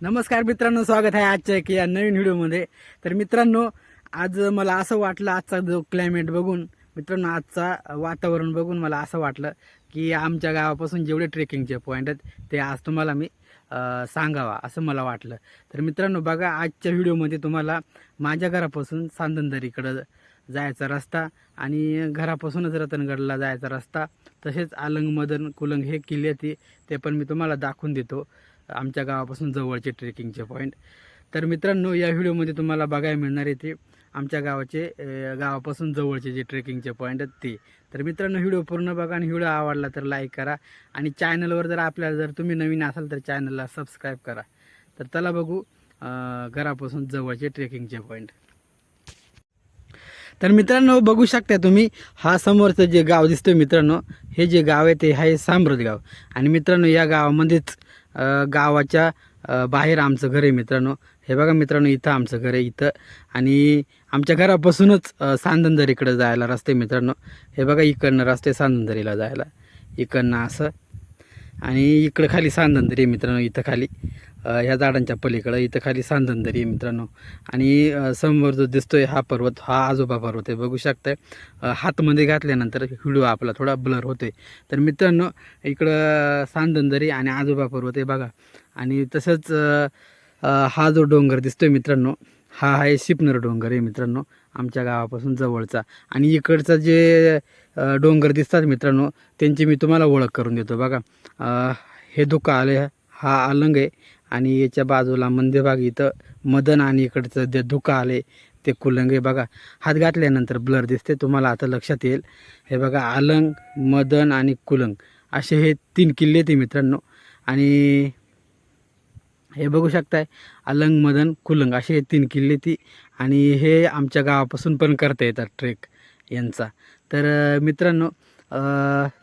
नमस्कार मित्रांनो स्वागत आहे आजच्या एक या नवीन व्हिडिओमध्ये तर मित्रांनो आज मला असं वाटलं आजचा जो क्लायमेट बघून मित्रांनो आजचा वातावरण बघून मला असं वाटलं की आमच्या गावापासून जेवढे ट्रेकिंगचे पॉईंट आहेत ते आज तुम्हाला मी सांगावा असं मला वाटलं. तर मित्रांनो बघा आजच्या व्हिडिओमध्ये तुम्हाला माझ्या घरापासून सांदनदरीकडं जायचा रस्ता आणि घरापासूनच रतनगडला जायचा रस्ता तसेच आलंग मदन कुलंग हे किल्ले ते पण मी तुम्हाला दाखवून देतो. आमच्या गावापासून जवळचे ट्रेकिंगचे पॉईंट. तर मित्रांनो या व्हिडिओमध्ये तुम्हाला बघायला मिळणार आहे ते. आमच्या गावाचे गावापासून जवळचे जे ट्रेकिंगचे पॉईंट आहेत ते. तर मित्रांनो व्हिडिओ पूर्ण बघा आणि व्हिडिओ आवडला तर लाईक करा. आणि चॅनलवर जर आपल्याला जर तुम्ही नवीन असाल तर चॅनलला सबस्क्राईब करा. तर त्याला बघू घरापासून जवळचे ट्रेकिंगचे पॉईंट. तर मित्रांनो बघू शकता तुम्ही हा समोरचं जे गाव दिसतोय मित्रांनो हे जे गाव आहे ते आहे साम्रत गाव. आणि मित्रांनो या गावामध्येच गावाच्या बाहेर आमचं घर आहे मित्रांनो. हे बघा मित्रांनो इथं आमचं घर आहे इथं. आणि आमच्या घरापासूनच अं, सांदनदरीकडे जायला रस्ते मित्रांनो. हे बघा इकडनं रस्ते सांदनदरीला जायला. इकडनं असं आणि इकडं खाली सांदनदरी आहे मित्रांनो इथं खाली. ह्या झाडांच्या पलीकडं इथं खाली सांदनदरी आहे मित्रांनो. आणि समोर जो दिसतोय हा पर्वत हा आजोबा पर्वत आहे. बघू शकताय हातमध्ये घातल्यानंतर व्हिडिओ आपला थोडा ब्लर होतोय. तर मित्रांनो इकडं सांदनदरी आणि आजोबा पर्वत आहे बघा. आणि तसंच हा जो डोंगर दिसतोय मित्रांनो हा आहे शिपनर डोंगर आहे मित्रांनो आमच्या गावापासून जवळचा. आणि इकडचं जे डोंगर दिसतात मित्रांनो त्यांची मी तुम्हाला ओळख करून देतो. बघा हे धुका आले हा अलंग आहे आणि याच्या बाजूला मंदिरबाग इथं मदन आणि इकडचं जे धुका आले ते कुलंग आहे. बघा हात घातल्यानंतर ब्लर दिसते तुम्हाला आता लक्षात येईल. हे बघा अलंग मदन आणि कुलंग असे हे तीन किल्ले ते मित्रांनो. आणि हे बघू शकताय अलंग मदन कुलंग असे तीन किल्ले ती आणि हे आमच्या गावापासून पण करता येतात ट्रेक यांचा. तर मित्रांनो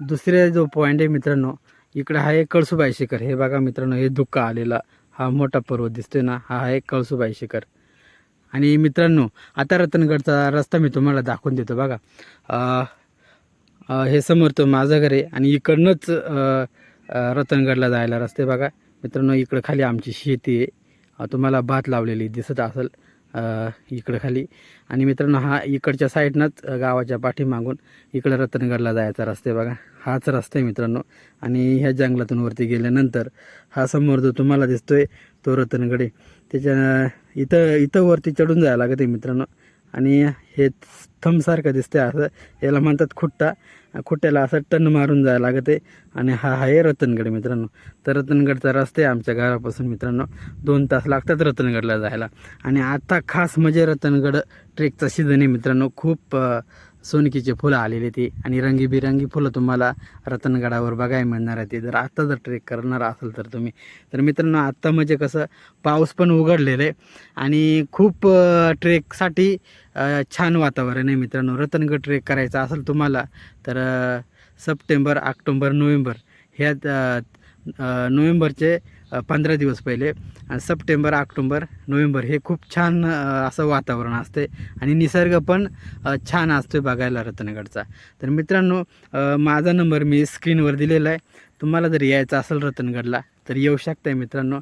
दुसरे जो पॉईंट आहे मित्रांनो इकडं आहे कळसुबाई शिखर. हे बघा मित्रांनो हे धुक्का आलेला हा मोठा पर्वत दिसतोय ना हा आहे कळसुबाई शिखर. आणि मित्रांनो आता रतनगडचा रस्ता मी तुम्हाला दाखवून देतो बघा. हे समोर तो माझं घर आहे आणि इकडनंच रतनगडला जायला रस्ते बघा. मित्रांनो इकडं खाली आमची शेती आहे. तुम्हाला भात लावलेली दिसत असेल. इकडं खाली. आणि मित्रांनो हा इकडच्या साईडनंच गावाच्या पाठीमागून इकडं रतनगडला जायचा रस्ता आहे बघा. हाच रस्ता आहे मित्रांनो. आणि ह्या जंगलातून वरती गेल्यानंतर हा समोर जो तुम्हाला दिसतोय तो रतनगड आहे. त्याच्या इथं इथं वरती चढून जायला लागत आहे मित्रांनो. आणि हे थंबसारखं दिसते असं. याला म्हणतात खुट्टा. खुट्ट्याला असं टन मारून जायला लागत आहे आणि हा आहे रतनगड मित्रांनो. तर रतनगडचा रस्ता आहे आमच्या घरापासून मित्रांनो दोन तास लागतात रतनगडला जायला. आणि आता खास म्हणजे रतनगड ट्रेकचा सीझन आहे मित्रांनो. खूप सोनकीचे फुलं आलेले ते. आणि रंगीबिरंगी फुलं तुम्हाला रतनगडावर बघायला मिळणार आहे ते. जर आत्ता जर ट्रेक करणार असेल तर तुम्ही. तर मित्रांनो आत्ता म्हणजे कसं पाऊस पण उघडलेलं आहे. आणि खूप ट्रेकसाठी छान वातावरण आहे मित्रांनो. रतनगड ट्रेक करायचा असेल तुम्हाला तर सप्टेंबर ऑक्टोंबर नोव्हेंबर ह्या नोव्हेंबरचे पंधरा दिवस पहिले. आणि सप्टेंबर ऑक्टोंबर नोव्हेंबर हे खूप छान असं वातावरण असते. आणि निसर्ग पण छान असतो बघायला रतनगडचा तर मित्रांनो माझा नंबर मी स्क्रीनवर दिलेला आहे. तुम्हाला जर यायचं असेल रतनगडला तर येऊ शकताय मित्रांनो.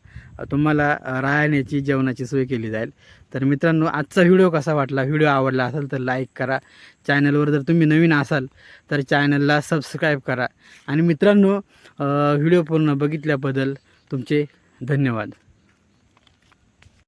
तुम्हाला राहण्याची जेवणाची सोय केली जाईल. तर मित्रांनो आजचा व्हिडिओ कसा वाटला? व्हिडिओ आवडला असेल तर लाईक करा. चॅनलवर जर तुम्ही नवीन असाल तर चॅनलला सबस्क्राईब करा. आणि मित्रांनो व्हिडिओ पूर्ण बघितल्याबद्दल तुमचे धन्यवाद.